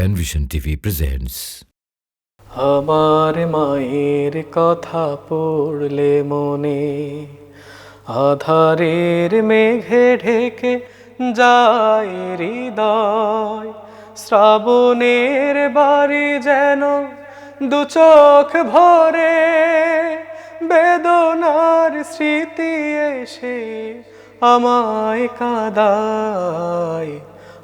Penvision TV presents. আমার মায়ের কথা পড়লে মনে আধারের মেঘে ঢেকে যায় হৃদয় শ্রাবণের বাড়ি যেন দু চোখ ভরে বেদনার স্মৃতি এসে আমায় কাদায়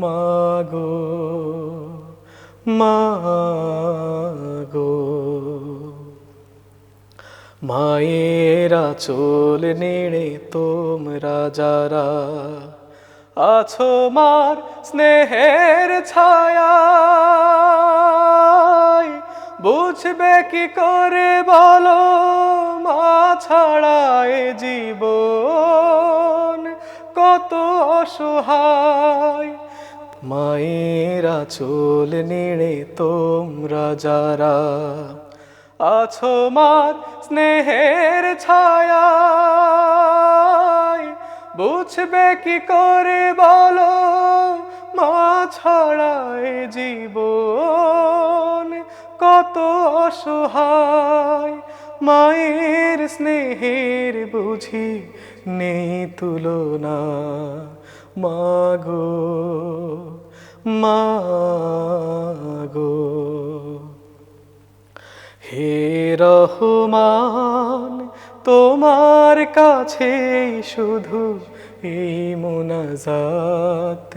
মাগো মাগো। মায়েরা চোল নেড়ে তোমরা যারা আছো মার স্নেহের ছায়া বুঝবে কি করে বলো মা ছাড়ায় জীবন কত অসহায়। মায়েরা চোল নেড়ে তোমরা যারা আছো মার স্নেহের ছায়া বুঝবে কি করে বলো মা ছাড়ায় জীবন? কত অসহায় মায়ের স্নেহের বুঝি নেই তুলনা। মাগো মাগো হে রহমান তোমার কাছে শুধু এই মোনাজাত,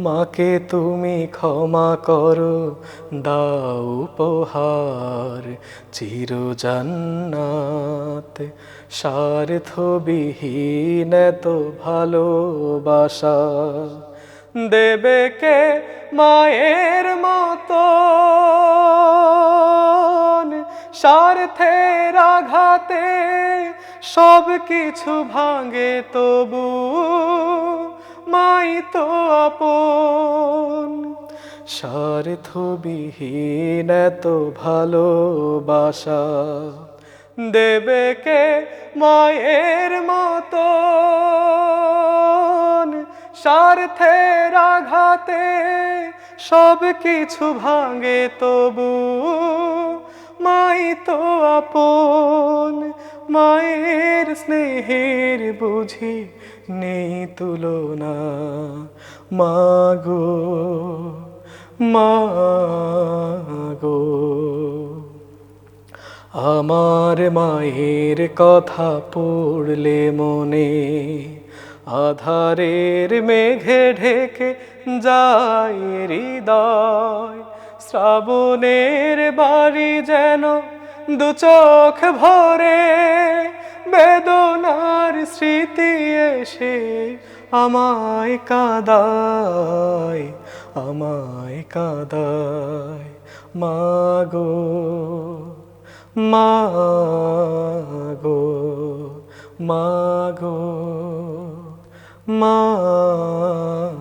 মাকে তুমি ক্ষমা করো, দাও উপহার চির জান্নাত স্বার্থবিহীন তো ভালোবাসা, দেবে কে মায়ের মতো? স্বার্থের আঘাতে সব কিছু ভাঙে তবু মাই তো আপন। স্বার্থবিহীন এত ভালোবাসা দেবে কে মায়ের মতো স্বার্থের আঘাতে সব কিছু ভাঙে তবু মাই তো আপন। মায়ের স্নেহের বুঝি নেই তুলনা। মাগো মাগো আমার মায়ের কথা পড়লে মনে আধারের মেঘে ঢেকে যায় হৃদয়। শ্রাবণের বাড়ি যেন দু চোখ ভরে স্মৃতি এসে আমায় কাদায় আমায় কাদায়। মাগো মাগো মাগো মাগো